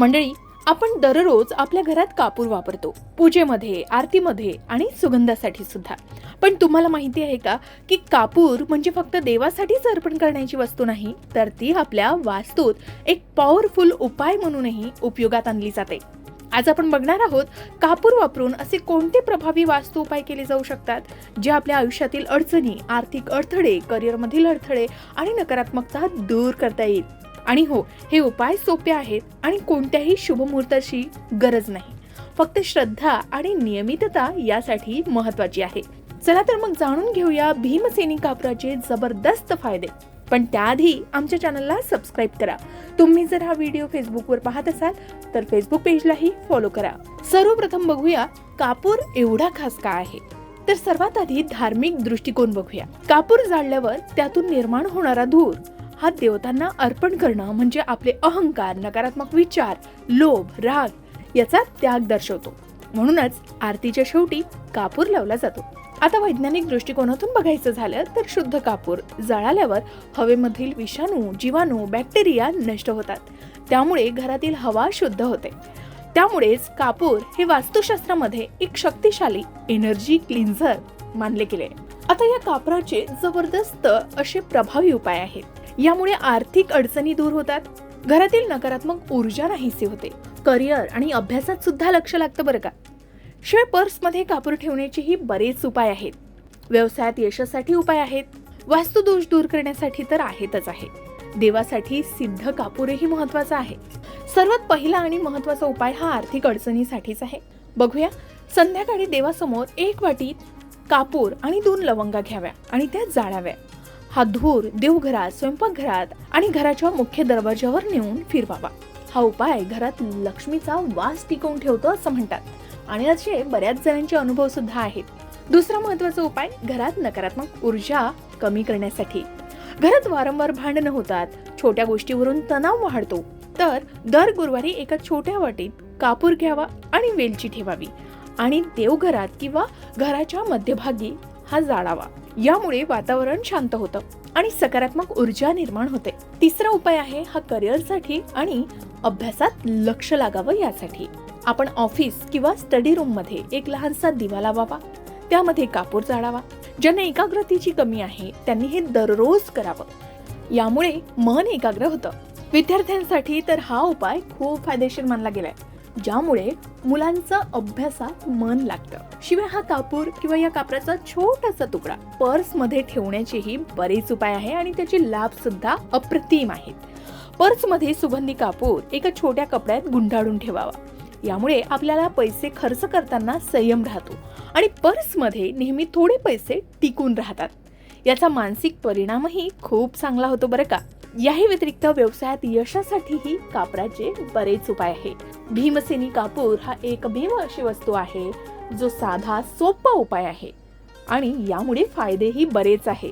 मंडळी आपण दररोज आपल्या घरात कापूर वापरतो पूजेमध्ये आरतीमध्ये आणि सुगंधासाठी सुद्धा. पण तुम्हाला माहिती आहे का की कापूर म्हणजे फक्त देवासाठीच अर्पण करण्याची वस्तू नाही तर ती आपल्या वास्तूत एक पॉवरफुल उपाय म्हणूनही उपयोगात आणली जाते. आज आपण बघणार आहोत कापूर वापरून असे कोणते प्रभावी वास्तू उपाय केले जाऊ शकतात जे आपल्या आयुष्यातील अडचणी आर्थिक अडथळे करिअरमधील अडथळे आणि नकारात्मकता दूर करता येईल. आणि हो हे उपाय सोपे आहेत आणि कोणत्याही शुभमुहूर्ताची गरज नाही. फक्त श्रद्धा आणि नियमितता यासाठी महत्वाची आहे. चला तर मग जाणून घेऊया भीमसेनी कापराचे जबरदस्त फायदे. पण त्याआधी आमच्या चॅनलला सबस्क्राईब करा. तुम्ही जर हा व्हिडिओ फेसबुकवर पाहत असाल तर फेसबुक पेजलाही फॉलो करा. सर्वप्रथम बघूया कापूर एवढा खास का आहे? तर सर्वात आधी धार्मिक दृष्टिकोन बघूया. कापूर जाळल्यावर त्यातून निर्माण होणारा धूर. हा देवतांना अर्पण करणं म्हणजे आपले अहंकार नकारात्मक विचार लोभ राग याचा त्याग दर्शवतो. म्हणूनच आरतीच्या शेवटी कापूर लावला जातो. आता वैज्ञानिक दृष्टिकोनातून बघायचं झालं तर शुद्ध कापूर जळाल्यावर हवेमधील विषाणू जीवाणू बॅक्टेरिया नष्ट होतात. त्यामुळे घरातील हवा शुद्ध होते. त्यामुळेच कापूर हे वास्तुशास्त्रामध्ये एक शक्तिशाली एनर्जी क्लिन्झर मानले गेले. आता या कापराचे जबरदस्त असे प्रभावी उपाय आहेत. यामुळे आर्थिक अडचणी दूर होतात. घरातील नकारात्मक ऊर्जा नाहीसे होते. करिअर आणि अभ्यासात सुद्धा लक्ष लागतं बरं का. शिवाय पर्समध्ये कापूर ठेवण्याचेही बरेच उपाय आहेत. व्यवसायात यशासाठी उपाय आहेत. वास्तुदोष दूर करण्यासाठी तर आहेतच आहे. देवासाठी सिद्ध कापूरही महत्त्वाचा आहे. सर्वात पहिला आणि महत्त्वाचा उपाय हा आर्थिक अडचणीसाठीच आहे. बघूया संध्याकाळी देवासमोर एक वाटीत कापूर आणि दोन लवंगा घ्याव्या आणि त्या जाळाव्या. हा धूर देवघरात स्वयंपाकघरात आणि घराच्या मुख्य दरवाज्यावर नेऊन फिरवावा. हा उपाय घरात लक्ष्मीचा वास टिकवून ठेवतो असं म्हणतात. आणि असे बऱ्याच जणांचे अनुभव सुद्धा आहेत. दुसरा महत्त्वाचा उपाय घरात नकारात्मक ऊर्जा कमी करण्यासाठी. घरात वारंवार भांडणं होतात. छोट्या गोष्टीवरून तणाव वाढतो. तर दर गुरुवारी एका छोट्या वाटीत कापूर घ्यावा आणि वेलची ठेवावी. आणि देवघरात किंवा घराच्या मध्यभागी हा जाळावा. यामुळे वातावरण शांत होतं आणि सकारात्मक ऊर्जा निर्माण होते. तिसरा उपाय आहे हा करिअरसाठी आणि अभ्यासात लक्ष लागावं यासाठी. आपण ऑफिस किंवा स्टडी रूममध्ये एक लहानसा दिवा लावावा. त्यामध्ये कापूर जाळावा ज्यांना एकाग्रतेची कमी आहे त्यांनी हे दररोज करावं. यामुळे मन एकाग्र होतं. विद्यार्थ्यांसाठी तर हा उपाय खूप फायदेशीर मानला गेलाय. ज्यामुळे मुलांचं अभ्यासात मन लागतं. शिवाय हा कापूर किंवा या कापराचा छोटासा तुकडा पर्समध्ये ठेवण्याचेही बरेच उपाय आहे आणि त्याचे लाभ सुद्धा अप्रतिम आहेत. पर्समध्ये सुगंधी कापूर एका छोट्या कपड्यात गुंडाळून ठेवावा. यामुळे आपल्याला पैसे खर्च करताना संयम राहतो आणि पर्समध्ये नेहमी थोडे पैसे टिकून राहतात. याचा मानसिक परिणामही खूप चांगला होतो बरं का? याही व्यतिरिक्त व्यवसायात यशासाठीही कापराचे बरेच उपाय आहेत. भीमसेनी कापूर हा एकमेव अशी वस्तू आहे जो साधा सोपा उपाय आहे आणि यामुळे फायदेही बरेच आहे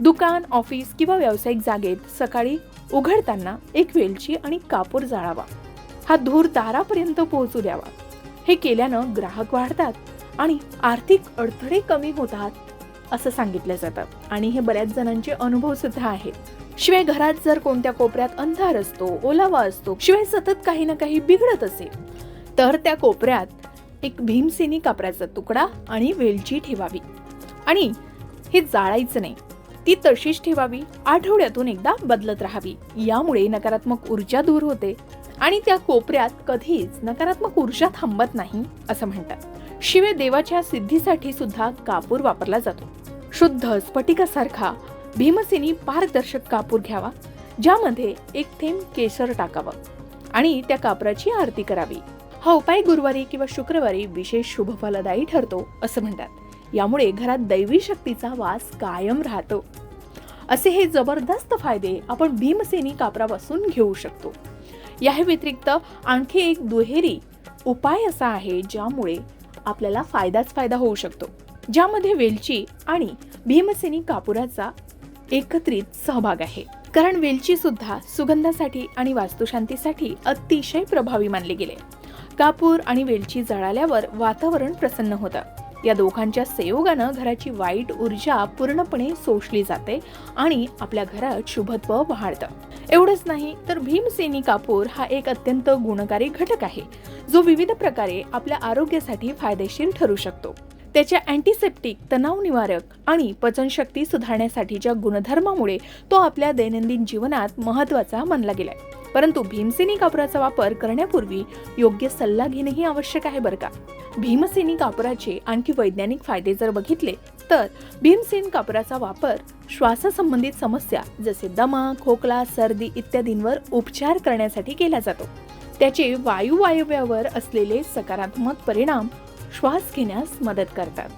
दुकान ऑफिस किंवा व्यावसायिक जागेत सकाळी उघडताना एक वेलची आणि कापूर जाळावा. हा धूर दारापर्यंत पोहोचू द्यावा. हे केल्यानं ग्राहक वाढतात आणि आर्थिक अडथळे कमी होतात असं सांगितलं जातं. आणि हे बऱ्याच जणांचे अनुभव सुद्धा आहेत. शिवाय घरात जर कोणत्या कोपऱ्यात अंधार असतो ओलावा असतो शिवाय सतत काही ना काही बिघडत असेल तर त्या कोपऱ्यात एक भीमसेनी कापराचा तुकडा आणि वेलची ठेवावी. आणि हे जाळायचं नाही ती तशीच ठेवावी आठवड्यातून एकदा बदलत राहावी. यामुळे नकारात्मक ऊर्जा दूर होते आणि त्या कोपऱ्यात कधीच नकारात्मक ऊर्जा थांबत नाही असं म्हणतात. शिवाय देवाच्या सिद्धीसाठी सुद्धा कापूर वापरला जातो. शुद्ध स्फटिकासारखा भीमसेनी पारदर्शक कापूर घ्यावा ज्यामध्ये एक थेंब केसर टाकावं आणि त्या कापराची आरती करावी. हा उपाय गुरुवारी किंवा शुक्रवारी विशेष शुभफलदायी ठरतो असं म्हणतात. यामुळे घरात दैवी शक्तीचा वास कायम राहतो. असे हे जबरदस्त फायदे आपण भीमसेनी कापरापासून घेऊ शकतो. या व्यतिरिक्त आणखी एक दुहेरी उपाय असा आहे ज्यामुळे आपल्याला फायदाच फायदा होऊ शकतो. ज्यामध्ये वेलची आणि भीमसेनी कापुराचा एकत्रित सहभाग आहे. कारण वेलची सुद्धा सुगंधासाठी आणि वास्तुशांतीसाठी अतिशय प्रभावी मानले गेले. कापूर आणि वेलची जळाल्यावर वातावरण प्रसन्न होतं. या दोघांच्या संयोगानं घराची वाईट ऊर्जा पूर्णपणे सोशली जाते आणि आपल्या घरात शुभत्व वाढतं. एवढंच नाही तर भीमसेनी कापूर हा एक अत्यंत गुणकारी घटक आहे जो विविध प्रकारे आपल्या आरोग्यासाठी फायदेशीर ठरू शकतो. त्याच्या अँटीसेप्टिक तणाव निवारक आणि पचनशक्ती सुधारण्यासाठीच्या गुणधर्मामुळे तो आपल्या दैनंदिन जीवनात महत्त्वाचा मानला गेलाय. परंतु भीमसेनी कापराचा वापर करण्यापूर्वी योग्य सल्ला घेणेही आवश्यक आहे बरं का? भीमसेनी कापराचे आणखी वैज्ञानिक फायदे जर बघितले तर भीमसेन कापराचा वापर श्वाससंबंधित समस्या जसे दमा खोकला सर्दी इत्यादींवर उपचार करण्यासाठी केला जातो. त्याचे वायू वायव्यावर असलेले सकारात्मक परिणाम श्वास घेण्यास मदत करतात.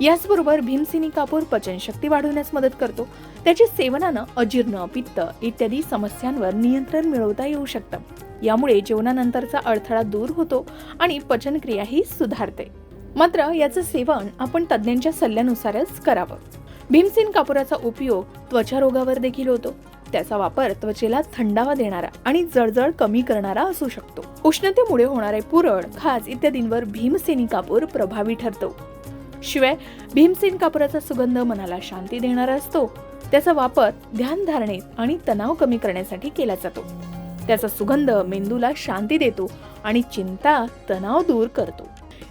याचबरोबर भीमसिनी कापूर पचनशक्ती वाढवण्यास मदत करतो. त्याच्या सेवनानं अजीर्ण पित्त इत्यादी समस्यांवर नियंत्रण मिळवता येऊ शकतं. यामुळे जेवणानंतरचा अडथळा दूर होतो आणि पचनक्रियाही सुधारते. मात्र याचं सेवन आपण तज्ज्ञांच्या सल्ल्यानुसारच करावं. भीमसेन कापुराचा उपयोग त्वचा रोगावर देखील होतो. त्याचा वापर त्वचेला थंडावा देणारा आणि जळजळ कमी करणारा असू शकतो. उष्णतेमुळे होणारे पुरळ खाज इत्यादींवर भीमसेनी कापूर प्रभावी ठरतो. शिवाय भीमसेन कापराचा सुगंध मनाला शांती देणारा असतो. त्याचा वापर ध्यान धारणेत आणि तणाव कमी करण्यासाठी केला जातो. त्याचा सुगंध मेंदूला शांती देतो आणि चिंता तणाव दूर करतो.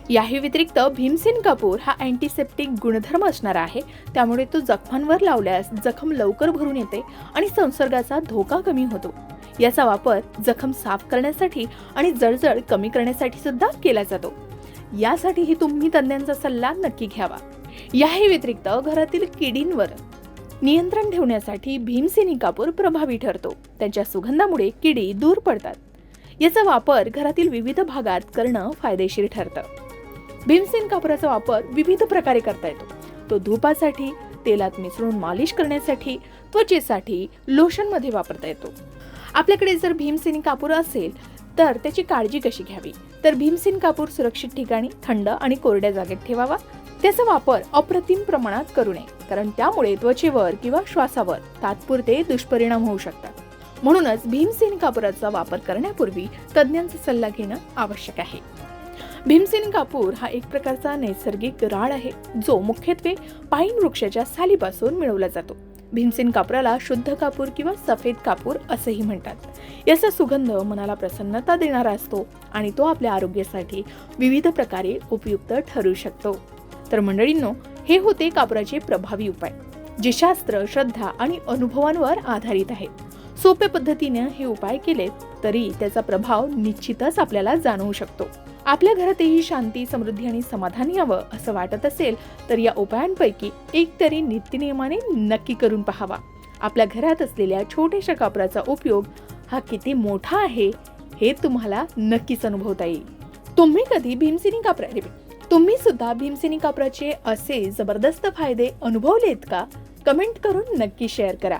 याही व्यतिरिक्त भीमसेन कापूर हा अँटीसेप्टिक गुणधर्म असणारा आहे. त्यामुळे तो जखमांवर लावल्यास जखम लवकर भरून येते आणि संसर्गाचा धोका कमी होतो. याचा वापर जखम साफ करण्यासाठी आणि जळजळ कमी करण्यासाठी सुद्धा केला जातो. यासाठीही तुम्ही तज्ज्ञांचा सल्ला नक्की घ्यावा. याही व्यतिरिक्त घरातील किडींवर नियंत्रण ठेवण्यासाठी भीमसेनी कापूर प्रभावी ठरतो. त्यांच्या सुगंधामुळे किडी दूर पडतात. याचा वापर घरातील विविध भागात करणं फायदेशीर ठरतं. भीमसेन कापराचा वापर विविध प्रकारे करता येतो. तो धुपासाठी तेलात मिसळून मालिश करण्यासाठी त्वचेसाठी लोशनमध्ये वापरता येतो. आपल्याकडे जर भीमसेनी कापूर असेल तर त्याची काळजी कशी घ्यावी? तर भीमसेन कापूर सुरक्षित ठिकाणी थंड आणि कोरड्या जागेत ठेवावा. त्याचा वापर अप्रतिम प्रमाणात करू नये कारण त्यामुळे त्वचेवर किंवा श्वासावर तात्पुरते दुष्परिणाम होऊ शकतात. म्हणूनच भीमसेन कापुराचा वापर करण्यापूर्वी तज्ज्ञांचा सल्ला घेणं आवश्यक आहे. भीमसेन कापूर हा एक प्रकारचा नैसर्गिक राळ आहे जो मुख्यत्वे पाईन वृक्षाच्या सालीपासून मिळवला जातो. भीमसेन कापराला शुद्ध कापूर किंवा सफेद कापूर असेही म्हणतात. याचा सुगंध मनाला प्रसन्नता देणारा असतो आणि तो आपल्या आरोग्यासाठी विविध प्रकारे उपयुक्त ठरू शकतो. तर मंडळींनो हे होते कापराचे प्रभावी उपाय जे शास्त्र श्रद्धा आणि अनुभवांवर आधारित आहेत सोप्या पद्धतीने हे उपाय केले तरी त्याचा प्रभाव निश्चितच आपल्याला जाणवू शकतो. आपल्या घरातही शांती समृद्धी आणि समाधान यावं असं वाटत असेल तर या उपायांपैकी एक तरी नित्यनियमाने नक्की करून पहावा. आपल्या घरात असलेल्या छोट्याशा कापराचा उपयोग हा किती मोठा आहे हे तुम्हाला नक्कीच अनुभवता येईल. तुम्ही कधी भीमसेनी कापरा तुम्ही सुद्धा भीमसेनी कापराचे असे जबरदस्त फायदे अनुभवलेत का? कमेंट करून नक्की शेअर करा.